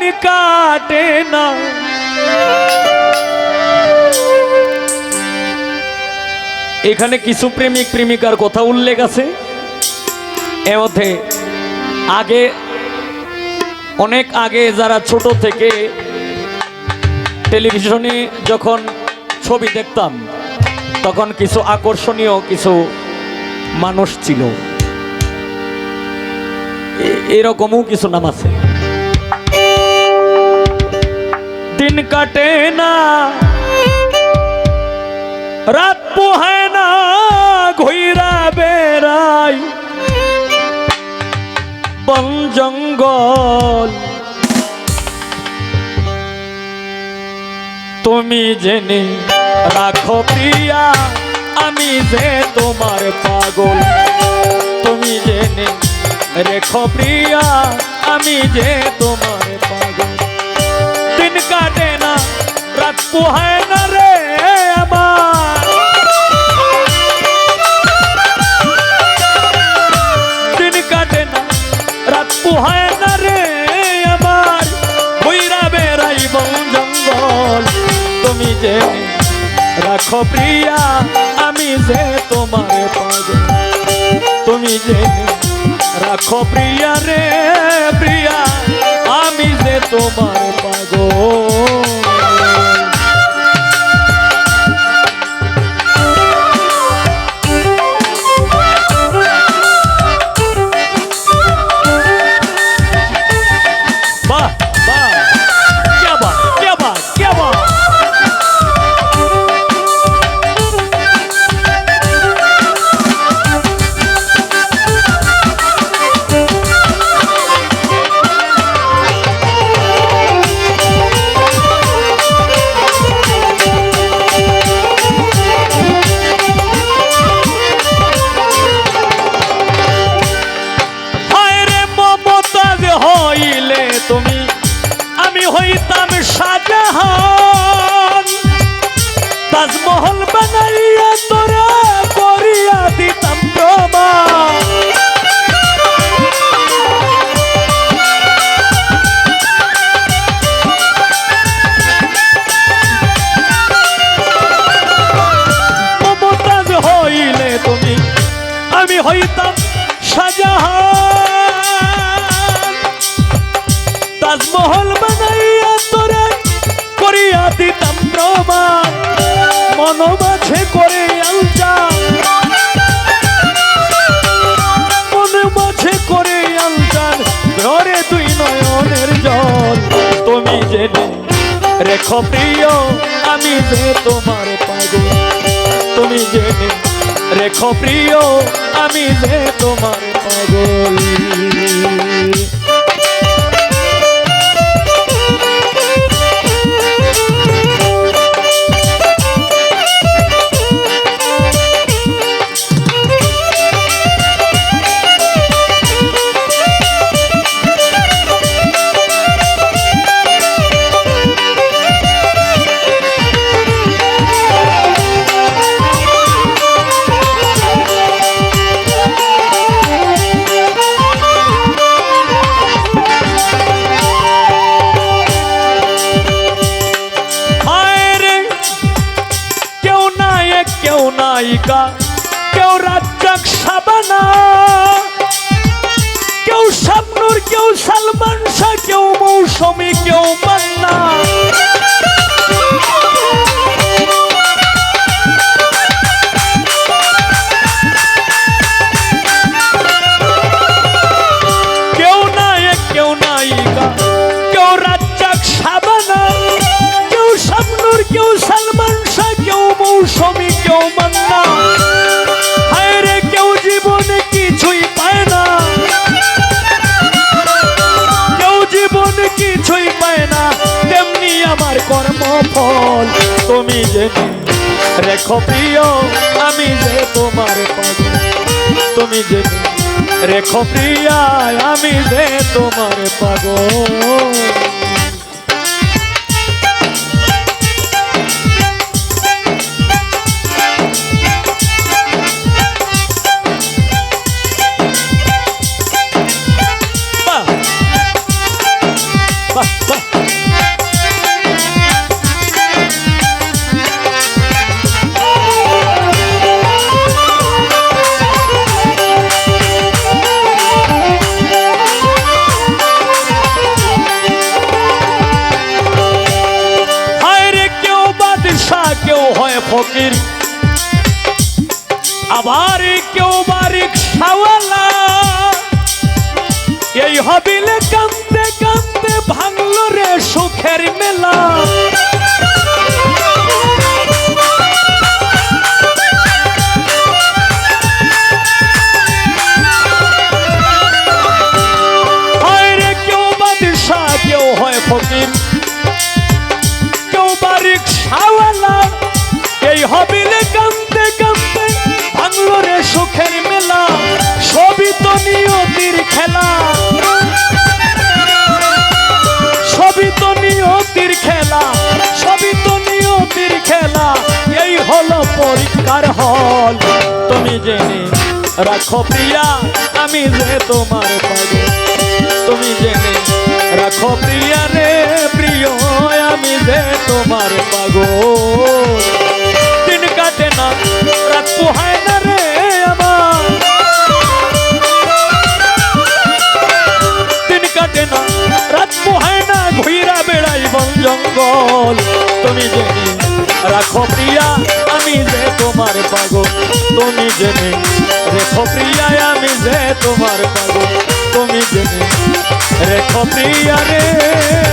কাটে না। এখানে কিছু প্রেমিক, প্রেমিকার কথা উল্লেখ আছে। এর আগে, অনেক আগে যারা ছোট থেকে টেলিভিশনে যখন ছবি দেখতাম, তখন কিছু আকর্ষণীয় কিছু মানুষ ছিল। এরকমও কিছু নাম আছে। দিন কাটে না। রাত পোহায় না, ঘুইরা বেড়াই বন জঙ্গল। তুমি জেনে রাখো প্রিয়া, আমি যে তোমার পাগল। তুমি জেনে রেখো প্রিয়া, আমি যে তোমার রাত পোহায় না রে আমার। দিন কাটে না, রাত পোহায় না রে আমার। বইরা বেড়াই বন জঙ্গল, তুমি যে রাখো প্রিয়া, আমি যে তোমার তুমি যে রাখো প্রিয়া রে, প্রিয়া, আমি যে তোমার পাগল। মন মাঝে করে আলচা মনে মাঝে করে আলচান ঘরে তুই নয়নের জল। তুমি জেনে রেখো প্রিয়, আমি যে তোমার পাগল। তুমি জেনে রেখো প্রিয়, আমি যে তোমার পাগল। নায়িকা কেউ রাজ্জাক সাবানা কেউ শাবনুর কেউ সালমান শাহ কেউ মৌসুমী কেউ মান্না। মৌসুমী কেউ মান্না হায় রে, কেউ জীবনে কিছুই পায় না। কেউ জীবনে কিছুই পায় না। তেমনি আমার কর্মফল। তুমি জেনে রেখো প্রিয়, আমি যে তোমার পাগল। তুমি জেনে রেখো প্রিয়া, আমি যে তোমার পাগল। আবার কেউ বারিক সাওয়ালা এই হবিলে কান্দতে কান্দতে ভাঙলো রে সুখের মেলা। ফকির। কেউ বারিক সাওয়ালা হবিলে সুখের মেলা, সবই তো নিয়তির খেলা। সবই তো নিয়তির খেলা, সবই তো নিয়তির খেলা, এই হলো পরীক্ষার হল। তুমি জেনে রাখো প্রিয়া, আমি যে তোমার পাগল। তুমি জেনে রাখো প্রিয়া রে জেনে। রেখো প্রিয়া আমি যে তোমার পাগল তুমি জেনে। রেখো প্রিয়া রে।